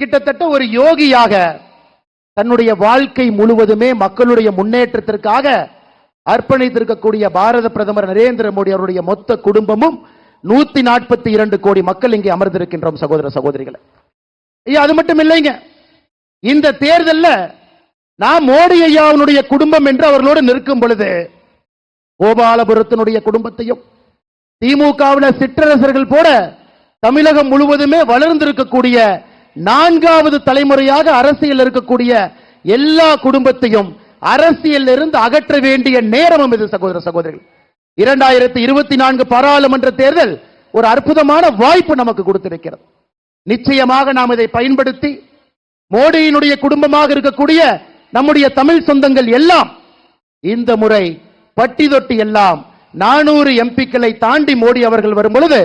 கிட்டத்தட்ட ஒரு யோகியாக தன்னுடைய வாழ்க்கை முழுவதுமே மக்களுடைய முன்னேற்றத்திற்காக அர்ப்பணித்திருக்கக்கூடிய பாரத பிரதமர் நரேந்திர மோடி அவருடைய மொத்த குடும்பமும் நூத்தி நாற்பத்தி இரண்டு கோடி மக்கள் இங்கே அமர்ந்திருக்கின்றோம் சகோதர சகோதரிகளை. ஐயா அது மட்டும் இல்லைங்க. இந்த தேர்தலில் நான் மோடி ஐயாவுடைய குடும்பம் என்று அவர்களோடு நிற்கும் பொழுது கோபாலபுரத்தினுடைய குடும்பத்தையும் திமுகவில் சிற்றரசர்கள் போல தமிழகம் முழுவதுமே வளர்ந்திருக்கக்கூடிய நான்காவது தலைமுறையாக அரசியல் இருக்கக்கூடிய எல்லா குடும்பத்தையும் அரசியல் இருந்து அகற்ற வேண்டிய நேரமும் இது சகோதர சகோதரிகள். இரண்டாயிரத்தி இருபத்தி நான்கு பாராளுமன்ற தேர்தல் ஒரு அற்புதமான வாய்ப்பு நமக்கு கொடுத்திருக்கிறது. நிச்சயமாக நாம் இதை பயன்படுத்தி மோடியினுடைய குடும்பமாக இருக்கக்கூடிய நம்முடைய தமிழ் சொந்தங்கள் எல்லாம் இந்த முறை பட்டி தொட்டி எல்லாம் நானூறு எம்பிக்களை தாண்டி மோடி அவர்கள் வரும் பொழுது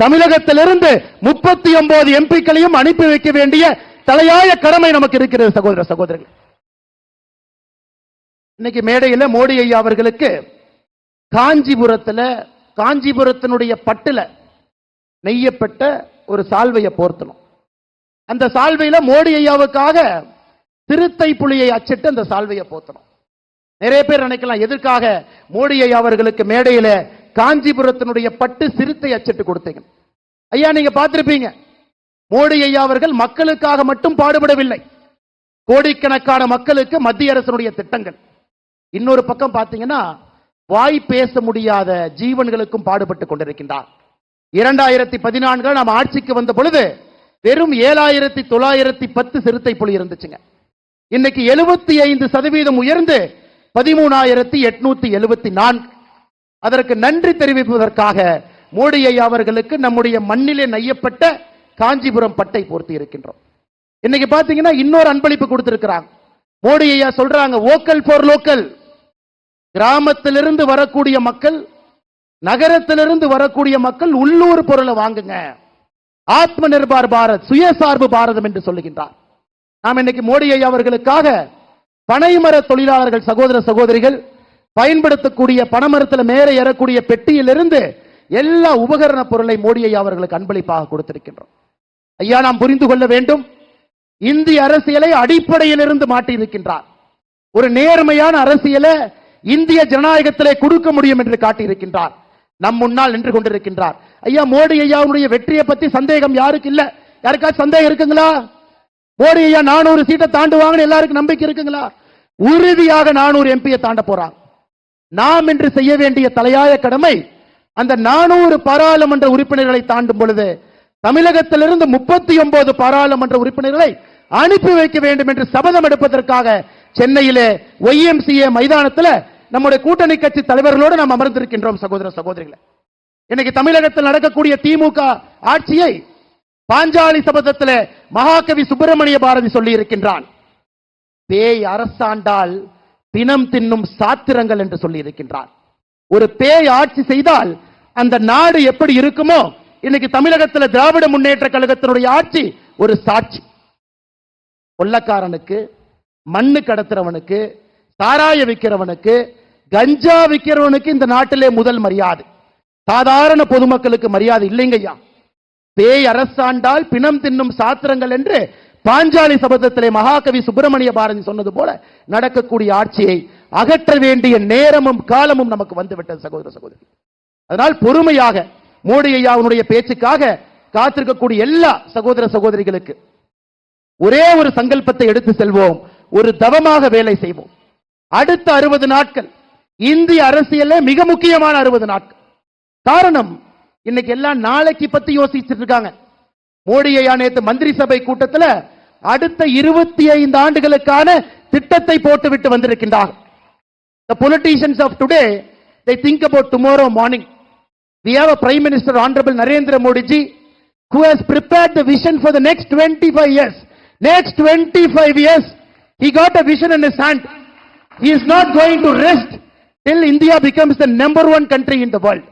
தமிழகத்திலிருந்து முப்பத்தி ஒன்பது எம்பிக்களையும் அனுப்பி வைக்க வேண்டிய தலையாய கடமை நமக்கு இருக்கிறது சகோதர சகோதரர்கள் இன்னைக்கு மேடையில் மோடி ஐயா அவர்களுக்கு காஞ்சிபுரத்தில் காஞ்சிபுரத்தினுடைய பட்டுல நெய்யப்பட்ட ஒரு சால்வையை போர்த்தணும். அந்த சால்வையில மோடி ஐயாவுக்காக திருத்தை புலியை அச்சிட்டு அந்த சால்வையை போத்தணும் நிறைய பேர் நினைக்கலாம் எதற்காக மோடி ஐயா அவர்களுக்கு மேடையில காஞ்சிபுரத்தினுடைய பட்டு சிறுத்தை அச்சிட்டு கொடுத்தீங்க ஐயா நீங்க பார்த்திருப்பீங்க. மோடி ஐயா அவர்கள் மக்களுக்காக மட்டும் பாடுபடவில்லை. கோடிக்கணக்கான மக்களுக்கு மத்திய அரசனுடைய திட்டங்கள். இன்னொரு பக்கம் பார்த்தீங்கன்னா வாய் பேச முடியாத ஜீவன்களுக்கும் பாடுபட்டு கொண்டிருக்கின்றார். இரண்டாயிரத்தி பதினான்கு நாம் ஆட்சிக்கு வந்த பொழுது வெறும் ஏழாயிரத்தி தொள்ளாயிரத்தி பத்து சிறுத்தை புலி இருந்துச்சுங்க. இன்னைக்கு எழுபத்தி ஐந்து சதவீதம் உயர்ந்து பதிமூணாயிரத்தி எட்நூத்தி எழுபத்தி நான்கு. அதற்கு நன்றி தெரிவிப்பதற்காக மோடி அவர்களுக்கு நம்முடைய மண்ணிலே நெய்யப்பட்ட காஞ்சிபுரம் பட்டை போர்த்தி இருக்கின்றோம். இன்னைக்கு பாத்தீங்கன்னா இன்னொரு அன்பளிப்பு கொடுத்திருக்கிறாங்க. மோடி ஐயா சொல்றாங்க ஓக்கல் போர் லோக்கல் கிராமத்திலிருந்து வரக்கூடிய மக்கள் நகரத்திலிருந்து வரக்கூடிய மக்கள் உள்ளூர் பொருளை வாங்குங்க. ஆத்ம நிர்பார் பாரத் சுயசார்பு பாரதம் என்று சொல்லுகின்றார். நாம் இன்னைக்கு மோடி ஐயா அவர்களுக்காக பனைமர தொழிலாளர்கள் சகோதர சகோதரிகள் பயன்படுத்தக்கூடிய பனைமரத்தில் மேலே ஏறக்கூடிய பெட்டியிலிருந்து எல்லா உபகரண பொருளை மோடியை அவர்களுக்கு அன்பளிப்பாக கொடுத்திருக்கின்றோம். ஐயா நாம் புரிந்து கொள்ள வேண்டும். இந்திய அரசியலை அடிப்படையிலிருந்து மாட்டியிருக்கின்றார் ஒரு நேர்மையான அரசியலை இந்திய ஜனநாயகத்திலே கொடுக்க முடியும் என்று காட்டியிருக்கின்றார். நம் முன்னால் நின்று கொண்டிருக்கின்றார். ஐயா மோடி ஐயாவுடைய வெற்றியை பத்தி சந்தேகம் யாருக்கு இல்ல? யாருக்காச்சும் சந்தேகம் இருக்குங்களா? மோடி ஐயா நானூறு சீட்டை தாண்டுவாங்கன்னு எல்லாருக்கும் நம்பிக்கை இருக்குங்களா? உறுதியாக நானூறு எம்பியை தாண்ட போறாங்க நாம் இன்று செய்ய வேண்டிய தலையாய கடமை அந்த நானூறு பாராளுமன்ற உறுப்பினர்களை தாண்டும் பொழுது தமிழகத்திலிருந்து முப்பத்தி ஒன்பது பாராளுமன்ற உறுப்பினர்களை அனுப்பி வைக்க வேண்டும் என்று சபதம் எடுப்பதற்காக சென்னையிலே ஒய்எம்சிஏ மைதானத்தில் நம்முடைய கூட்டணி கட்சி தலைவர்களோடு நாம் அமர்ந்திருக்கின்றோம் சகோதர சகோதரிகளை. இன்னைக்கு தமிழகத்தில் நடக்கக்கூடிய திமுக ஆட்சியை பாஞ்சாலி சபதத்தில் மகாகவி சுப்பிரமணிய பாரதி சொல்லி இருக்கின்றான் பேய் அரசாண்டால் பிணம் தின்னும் சாத்திரங்கள் என்று சொல்லி இருக்கின்றார் ஒரு பேய் ஆட்சி செய்தால் அந்த நாடு எப்படி இருக்குமோ இன்னைக்கு தமிழகத்தில் திராவிட முன்னேற்ற கழகத்தினுடைய ஆட்சி ஒரு சாட்சி. கொள்ளக்காரனுக்கு மண்ணு கடத்துறவனுக்கு சாராய விற்கிறவனுக்கு கஞ்சா விற்கிறவனுக்கு இந்த நாட்டிலே முதல் மரியாதை. சாதாரண பொதுமக்களுக்கு மரியாதை இல்லைங்கய்யா பேய் அரசாண்டால் பிணம் தின்னும் சாத்திரங்கள் என்று பாஞ்சாலி சபதத்திலே மகாகவி சுப்பிரமணிய பாரதி சொன்னது போல நடக்கக்கூடிய ஆட்சியை அகற்ற வேண்டிய நேரமும் காலமும் நமக்கு வந்துவிட்டது சகோதர சகோதரி. அதனால் பொறுமையாக மோடி ஐயாவுடைய பேச்சுக்காக காத்திருக்கக்கூடிய எல்லா சகோதர சகோதரிகளுக்கு ஒரே ஒரு சங்கல்பத்தை எடுத்து செல்வோம் ஒரு தவமாக வேலை செய்வோம். அடுத்த அறுபது நாட்கள் இந்திய அரசியல்ல மிக முக்கியமான அறுபது நாட்கள். காரணம் இன்னைக்கு எல்லாம் நாளைக்கு பத்தி யோசிச்சுட்டு இருக்காங்க. மோடி ஐயா நேற்று மந்திரி சபை கூட்டத்தில் அடுத்த இருபத்தி ஐந்து ஆண்டுகளுக்கான திட்டத்தை போட்டுவிட்டு வந்திருக்கின்றார்கள். The politicians of today, they think about tomorrow morning. We have a Prime Minister, Honorable Narendra Modi ji, who has prepared the vision for the next 25 years. Next 25 years, he got a vision in his hand. He is not going to rest till India becomes the number one country in the world.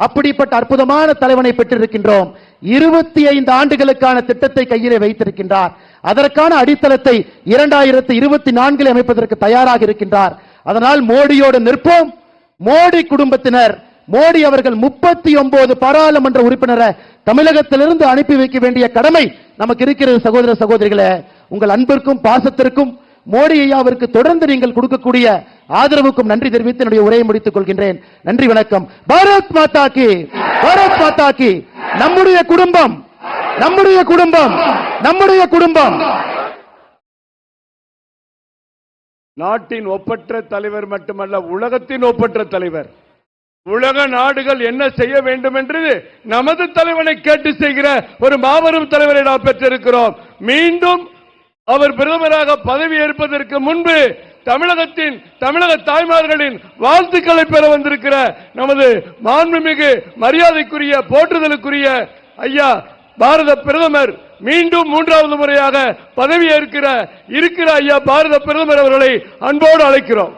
அப்படிப்பட்ட அற்புதமான தலைவனை பெற்றிருக்கின்றோம் இருபத்தி ஐந்து ஆண்டுகளுக்கான திட்டத்தை கையிலே வைத்திருக்கின்றார் அதற்கான அடித்தளத்தை இரண்டாயிரத்தி இருபத்தி நான்கில் அமைப்பதற்கு தயாராக இருக்கின்றார் அதனால் மோடியோடு நிற்போம் மோடி குடும்பத்தினர் மோடி அவர்கள் முப்பத்தி ஒன்பது பாராளுமன்ற உறுப்பினரை தமிழகத்திலிருந்து அனுப்பி வைக்க வேண்டிய கடமை நமக்கு இருக்கிறது சகோதர சகோதரிகளே. உங்கள் அன்பிற்கும் பாசத்திற்கும் மோடி ஐயாவிற்கு தொடர்ந்து நீங்கள் கொடுக்கக்கூடிய ஆதரவுக்கும் நன்றி தெரிவித்து என்னுடைய உரையை முடித்துக் கொள்கின்றேன். நன்றி வணக்கம். பாரத் மாதா கி. பாரத் மாதா கி. நம்முடைய குடும்பம் நம்முடைய குடும்பம் நம்முடைய குடும்பம். நாட்டின் ஒப்பற்ற தலைவர் மட்டுமல்ல உலகத்தின் ஒப்பற்ற தலைவர். உலக நாடுகள் என்ன செய்ய வேண்டும் என்று நமது தலைவனை கேட்டு செய்கிற ஒரு மாபெரும் தலைவரை நாம் பெற்றிருக்கிறோம். மீண்டும் அவர் பிரதமராக பதவி ஏற்பதற்கு முன்பு தமிழகத்தின் தமிழக தாய்மார்களின் வாழ்த்துக்களை பெற வந்திருக்கிற நமது மாண்புமிகு மரியாதைக்குரிய போற்றுதலுக்குரிய ஐயா பாரத பிரதமர் மீண்டும் மூன்றாவது முறையாக பதவி ஏற்கிற இருக்கிற ஐயா பாரத பிரதமர் அவர்களை அன்போடு அழைக்கிறோம்.